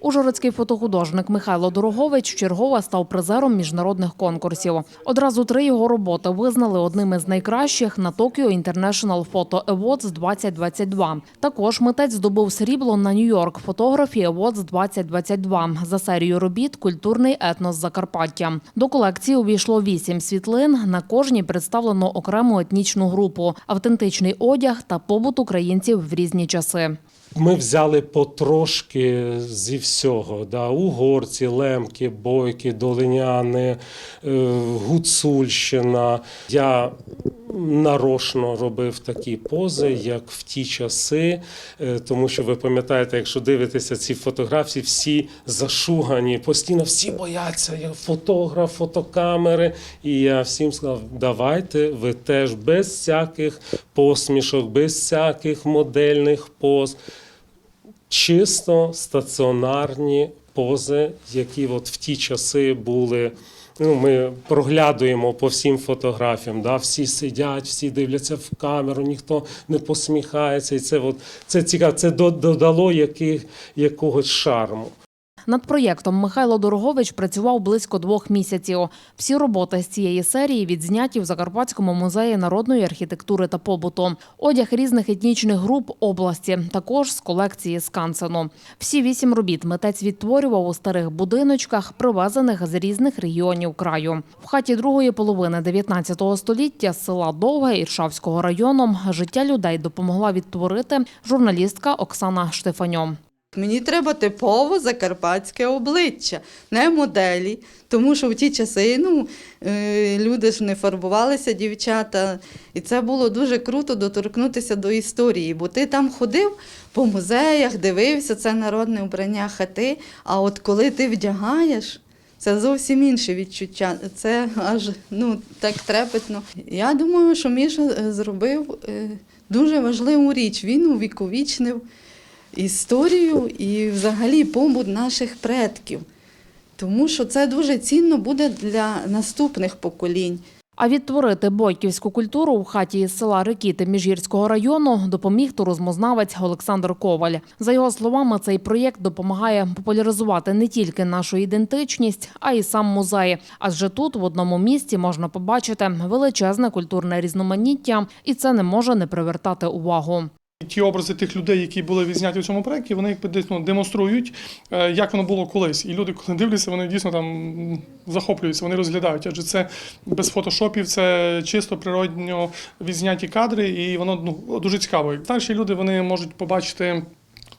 Ужгородський фотохудожник Михайло Дорогович вчергове став призером міжнародних конкурсів. Одразу три його роботи визнали одними з найкращих на Tokyo International Photo Awards 2022. Також митець здобув срібло на Нью-Йорк Photography Awards 2022 за серію робіт Культурний етнос Закарпаття. До колекції увійшло вісім світлин. На кожній представлено окрему етнічну групу, автентичний одяг та побут українців в різні часи. Ми взяли потрошки зі всього: да, угорці, лемки, бойки, долиняни, е, гуцульщина. Я нарочно робив такі пози, як в ті часи, е, тому що ви пам'ятаєте, якщо дивитеся ці фотографії, всі зашугані, постійно всі бояться. Я фотограф, фотокамери. І я всім сказав: давайте ви теж без всяких посмішок, без всяких модельних поз чисто стаціонарні пози, які от в ті часи були. Ну, ми проглядуємо по всім фотографіям. Да? Всі сидять, всі дивляться в камеру, ніхто не посміхається. І це, от, це цікаво, це до- додало яких, якогось шарму. Над проєктом Михайло Дорогович працював близько двох місяців. Всі роботи з цієї серії відзняті в Закарпатському музеї народної архітектури та побуту. Одяг різних етнічних груп області, також з колекції Скансену. Всі вісім робіт митець відтворював у старих будиночках, привезених з різних регіонів краю. В хаті другої половини 19 століття з села Довге Іршавського району життя людей допомогла відтворити журналістка Оксана Штефаньо. Мені треба типово закарпатське обличчя, не моделі. Тому що в ті часи ну, е, люди ж не фарбувалися, дівчата. І це було дуже круто доторкнутися до історії, бо ти там ходив по музеях, дивився це народне вбрання хати. А от коли ти вдягаєш, це зовсім інше відчуття. Це аж ну, так трепетно. Я думаю, що Міша е, зробив е, дуже важливу річ. Він увіковічнив історію і взагалі побут наших предків. Тому що це дуже цінно буде для наступних поколінь. А відтворити бойківську культуру у хаті із села Рикіти Міжгірського району допоміг туризмознавець Олександр Коваль. За його словами, цей проєкт допомагає популяризувати не тільки нашу ідентичність, а й сам музей. Адже тут в одному місці можна побачити величезне культурне різноманіття, і це не може не привертати увагу. Ті образи тих людей, які були відзняті в цьому проєкті, вони якби десь ну, демонструють, е, як воно було колись. І люди, коли дивляться, вони дійсно там захоплюються, вони розглядають. Адже це без фотошопів, це чисто природньо відзняті кадри, і воно ну, дуже цікаво. Старші люди вони можуть побачити.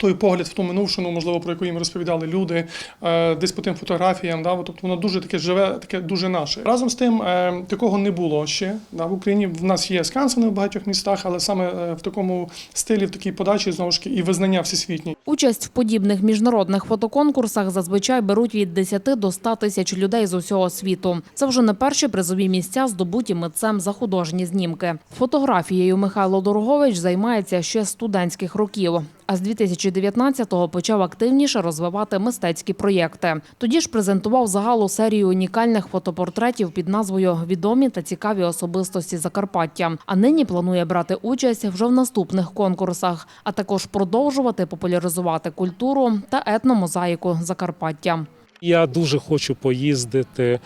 Той погляд в ту минувшину, можливо, про яку їм розповідали люди, е, десь по тим фотографіям, да, тобто воно дуже таке живе, таке дуже наше. Разом з тим, е, такого не було ще. Да, в Україні в нас є скансени в багатьох містах, але саме е, в такому стилі, в такій подачі, знову ж і визнання всесвітні. Участь в подібних міжнародних фотоконкурсах зазвичай беруть від 10 до 100 тисяч людей з усього світу. Це вже не перші призові місця, здобуті митцем за художні знімки. Фотографією Михайло Дорогович займається ще студентських років. А з 2019-го почав активніше розвивати мистецькі проєкти. Тоді ж презентував загалу серію унікальних фотопортретів під назвою Відомі та цікаві особистості Закарпаття. А нині планує брати участь вже в наступних конкурсах, а також продовжувати популяризувати культуру та етномозаїку Закарпаття. Я дуже хочу поїздити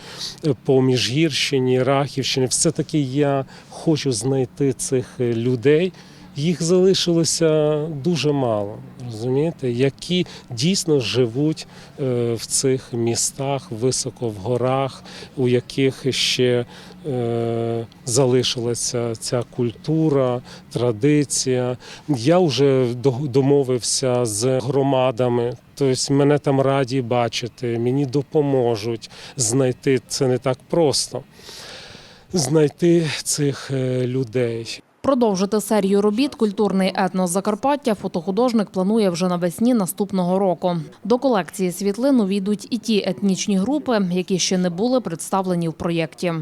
е, по Міжгірщині, Рахівщині. Все-таки я хочу знайти цих е, людей. Їх залишилося дуже мало, розумієте, які дійсно живуть е, в цих містах, високо в горах, у яких ще е, залишилася ця культура, традиція. Я вже домовився з громадами. Тобто мене там раді бачити, мені допоможуть знайти це не так просто. Знайти цих е, людей. Продовжити серію робіт Культурний етнос Закарпаття фотохудожник планує вже навесні наступного року. До колекції світлин увійдуть і ті етнічні групи, які ще не були представлені в проєкті.